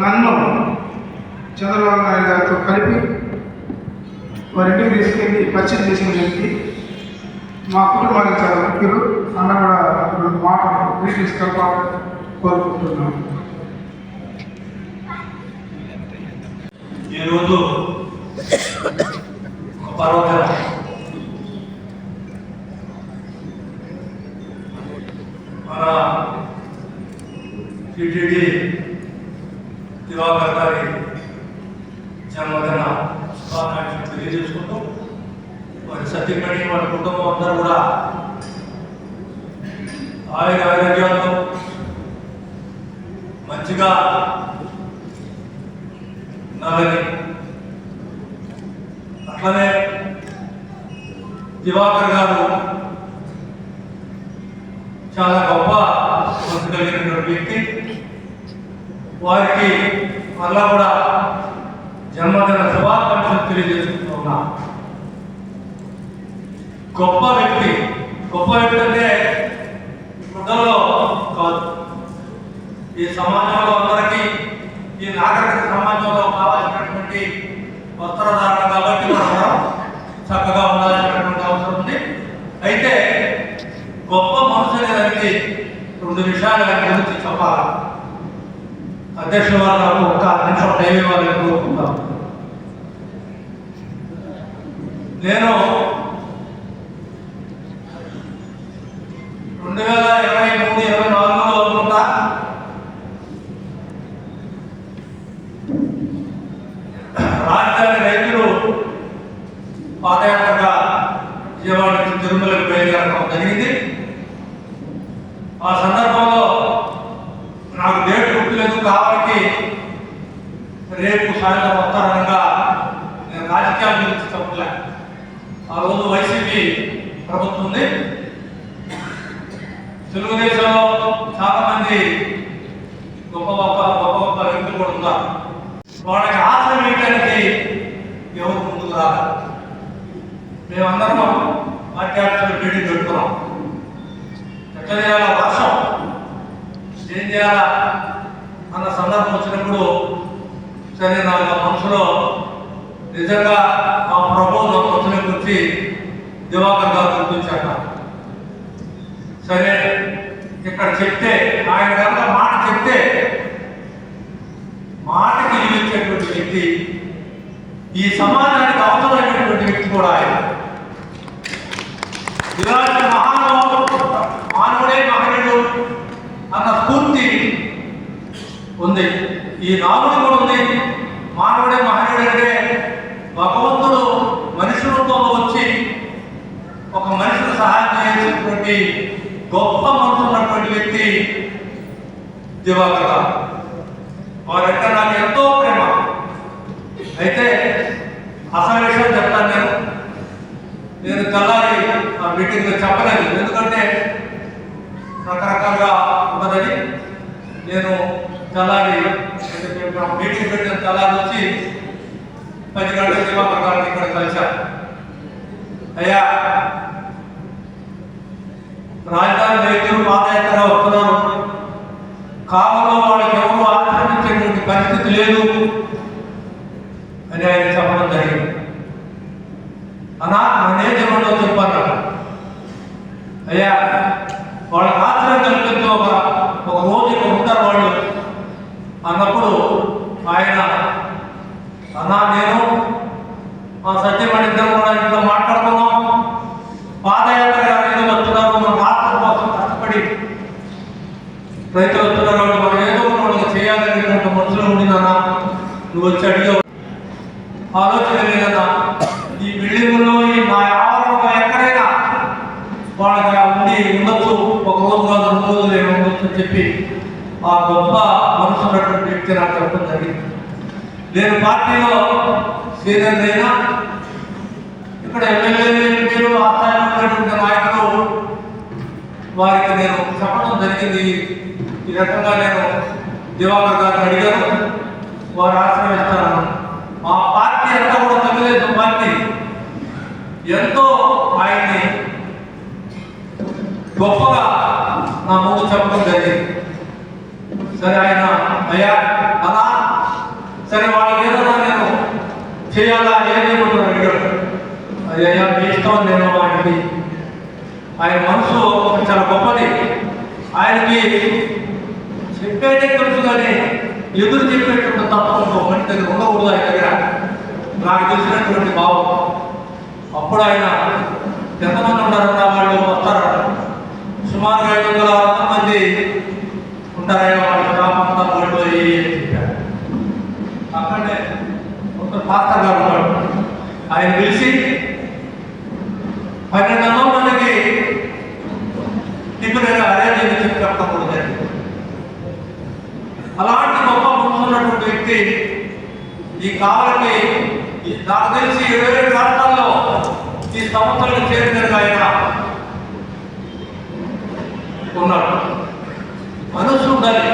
నన్ను చంద్రబాబు నాయుడు గారితో కలిపి వారింటికి తీసుకెళ్ళి పరిచయం చేసిన వ్యక్తి. మా కుటుంబానికి చాలా ముఖ్యులు అన్న కూడా రెండు మాటలు గ్రీటింగ్స్ కలపాలని కోరుకుంటున్నాను. ఈరోజు మన టిటిడి దివాకర్ గారి జన్మదిన శుభాకాంక్షలు తెలియజేసుకుంటూ వారి సత్యమణి కుటుంబం అందరూ కూడా ఆయన ఆరోగ్యాలతో మంచిగా ఉండాలని అట్లనే దివాకర్ గారు చాలా గొప్ప మనసు కలిగినటువంటి వ్యక్తి. వారికి మళ్ళా కూడా జన్మదిన శుభాకాంక్షలు తెలియజేసుకుంటున్నా గొప్ప వ్యక్తి గొప్ప వ్యక్తి అంటే గుడ్డలో కాదు ఈ సమాజంలో అందరికీ ఈ నాగరిక సమాజంలో కావాల్సినటువంటి వస్త్రధారణ కాబట్టి మనం చక్కగా ఉండాల్సినటువంటి అవసరం ఉంది అయితే గొప్ప మనుషులు రెండు విషయాలు గురించి చెప్పాలి? అధ్యక్షుల వారు నాకు ఒక్క నిమిషం టైం ఇవ్వాలని కోరుకుంటాం నేను రెండు వేల ఇరవై మూడు ఇరవై నాలుగులో అనుకుంటా రాజధాని రైతులు పాదయాత్రగా విజయవాడ నుంచి తిరుమలకు బయలుదేరడం జరిగింది ఆ సందర్భంలో నాకు డేట్ గుర్తులేదు కాబట్టి రేపు సాయంత్రం వస్తారనగా నేను రాజకీయాల గురించి చెప్పలే ఆ రోజు వైసీపీ ప్రభుత్వం ఉంది. తెలుగుదేశంలో చాలా మంది గొప్ప గొప్ప గొప్ప గొప్ప వ్యక్తులు కూడా ఉన్నారు వాళ్ళకి ఆశ్రయం వేయడానికి ఎవరు ముందుకు రాదు మేమందరం పార్టీ ఆఫీసులో మీటింగ్ పెడుతున్నాం ఎట్లా చేయాలా వర్షం ఏం చేయాలా అన్న సందర్భం వచ్చినప్పుడు సరే నా మనసులో నిజంగా మా ప్రపోజల్ వచ్చిన గురించి దివాకర్ గారు గుర్తించాట సరే ఇక్కడ చెప్తే ఆయన కనుక మాట చెప్తే మాటకి ఇచ్చేటువంటి వ్యక్తి ఈ సమాజానికి అవసరమైనటువంటి వ్యక్తి కూడా ఆయన. ఇలాంటి మహానుభావుడు మానవుడే మహనీయుడు అన్న స్ఫూర్తి ఉంది. ఈ నాలుగు మానవుడే మహనీయుడంటే భగవంతుడు మనిషి రూపంలో వచ్చి ఒక మనిషికి సహాయం చేసినటువంటి గొప్ప మనసున్నటువంటి వ్యక్తి దివాకర్ వారంటే నాకు ఎంతో ప్రేమ. అయితే అసలు విషయం చెప్తాను నేను. నేను తెల్లారి ఆ మీటింగ్లో చెప్పలేదు. ఎందుకంటే రకరకాలుగా ఉన్నదని నేను తెల్లారి చెప్పినప్పుడు మీటింగ్ పెట్టిన తలా నుంచి పది గంటల దివాకర్ గారిని ఇక్కడ కలిశాను అయ్యా రాజధాని రైతులు పాదయాత్ర వస్తున్నారు కాలంలో వాళ్ళకి ఎవరు ఆక్రమించేటువంటి పరిస్థితి లేదు అని ఆయన చెప్పడం జరిగింది. అనా నేనేం ఉండో చెప్పాను అయ్యా వాళ్ళ ఆశ్రయం కల్పిస్తూ ఒక ఒక రోజు ఇక్కడ ఉంటారు వాళ్ళు అన్నప్పుడు ఆయన అన్నా నేను మా సత్యమణి ఇద్దరు కూడా ఇంట్లో మాట్లాడుతున్నాం పాదయాత్ర ఎవరైనా వస్తున్నారు మన రాష్ట్రం కోసం కష్టపడి రైతులు వస్తున్నారు వాళ్ళు మనం ఏదో ఒకటి వాళ్ళకి చేయాలనేటువంటి మనసులో ఉండిందన్నా నువ్వు వచ్చి అడిగావు ఆలోచన లేదన్నా ఈ బిల్డింగ్లో ఈ నా ఆవరణలో ఎక్కడైనా వాళ్ళకి ఉండి ఉండొచ్చు ఒక రోజు కాదు రెండు రోజులు ఏమి ఉండొచ్చు అని చెప్పి ఆ గొప్ప మనసు ఉన్నటువంటి వ్యక్తి నాకు చెప్పడం జరిగింది. నేను పార్టీలో సీనియర్ అయినా ఇక్కడ ఎమ్మెల్యే ఎంపీలు ఆ స్థాయిలో ఉన్నటువంటి నాయకులు వారికి నేను చెప్పడం జరిగింది. ఈ రకంగా నేను దివాకర్ గారిని అడిగాను. వారు ఆశ్రయిస్తాను మా పార్టీ రాజకీయ కూడా తెలుగుదేశం పార్టీ. ఎంతో ఆయన్ని గొప్పగా నా ముందు చెప్పడం జరిగింది. సరే ఆయన అయ్యా అలా? సరే వాళ్ళకి ఏదైనా నేను చేయాలా? ఏమేమంటున్నాను అడిగాడు. అయ్యా మీ ఇష్టం నేను ఆయనకి ఆయన మనసు చాలా గొప్పది. ఆయనకి చెప్పేదే తెలుసు కానీ ఎదురు చెప్పేటువంటి తప్పకుండా మనిషి దగ్గర ఉండకూడదు ఆయన దగ్గర. నాకు తెలిసినటువంటి భావం అప్పుడు ఆయన ఎంతమంది ఉన్నారన్న వాళ్ళు వస్తారన్న సుమారు ఐదు వందల ఆరు మంది ఉంటారయ్యా వాళ్ళ స్టాఫ్ అంతా చెప్పారు. అక్కడే ఒక పాస్టర్ గారు ఉన్నాడు. ఆయన పిలిచి పన్నెండు వందల మందికి టిఫిన్ అరేంజ్ చేసి చెప్పి చెప్పడం అలాంటి గొప్ప ముందున్నటువంటి వ్యక్తి ఈ కావాలకి నాకు తెలిసి ఇరవై ఏడు రాష్ట్రాల్లో ఈ సంస్థలకు చేరిన ఆయన. ఉన్నాడు మనసు ఉండాలి.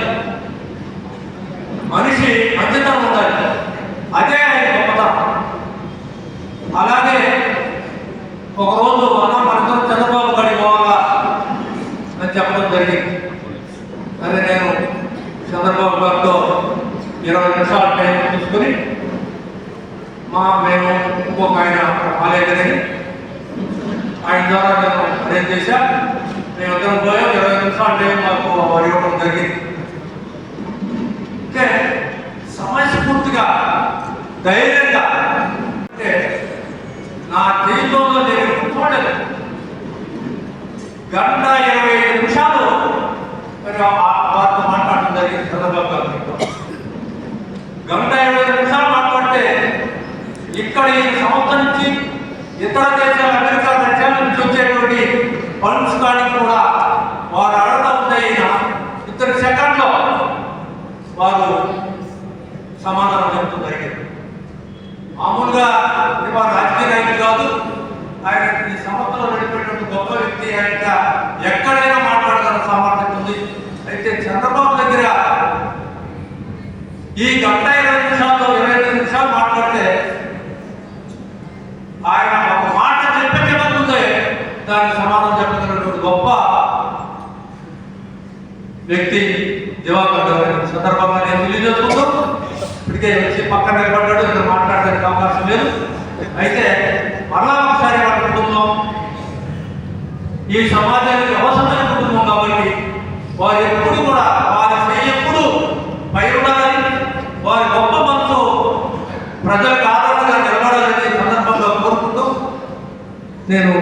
మనిషి మంచితనం ఉండాలి. అదే ఆయన గొప్పత. అలాగే ఒకరోజు అన్న మనతో చంద్రబాబు గారి పోవాలా అని చెప్పడం జరిగింది. అదే నేను చంద్రబాబు గారితో ఇరవై నిమిషాల టైం తీసుకుని మా మేము ఇంకొక ఆయన రాలేదని ఆయన ద్వారా నేను అరేంజ్ చేశా. మేము ఇద్దరం పోయాం ఇరవై నిమిషాలు టైం మాకు వారు ఇవ్వడం జరిగింది అంటే సమయస్ఫూర్తిగా ధైర్యంగా. అంటే నా జీవితంలో నేను చూడలేదు గంట ఇరవై ఐదు నిమిషాలు మరి వారితో మాట్లాడడం జరిగింది చంద్రబాబు గారితో గంట ఇరవై నిమిషాలు మాట్లాడితే ఇక్కడ ఈ సంస్థ నుంచి ఇతర దేశాల ఫండ్స్ కానీ కూడా వారు అడగడం ఉంటే ఇద్దరు సెకండ్లో వారు సమాధానం చెప్తూ జరిగింది మామూలుగా వారు రాజకీయ నాయకులు కాదు. ఆయన ఈ సంస్థలో నడిపేటువంటి గొప్ప వ్యక్తి ఆయన. ఎక్కడైనా మాట్లాడగల సామర్థ్యం ఉంది. అయితే చంద్రబాబు దగ్గర ఈ గంట ఇరవై నిమిషాలు ఇరవై ఐదు నిమిషాలు మాట్లాడితే ఆయన ఒక మాట చెప్పించబోతుందే దానికి సమాధానం చెప్పగలిగినటువంటి గొప్ప వ్యక్తి దివాకర్ సందర్భంగా నేను తెలియజేసుకుంటూ ఇప్పటికే వచ్చి పక్కన నిలబడ్డాడు ఇక్కడ మాట్లాడడానికి అవకాశం లేదు. అయితే మరలా ఒకసారి వాళ్ళ కుటుంబం ఈ సమాజానికి అవసరమైన కుటుంబం కాబట్టి వారు ఎప్పుడు కూడా వారి చేయి ఎప్పుడు పై ఉండాలని వారి గొప్ప మనసు ప్రజలకు ఆదరణగా నిలబడాలని సందర్భంగా కోరుకుంటూ నేను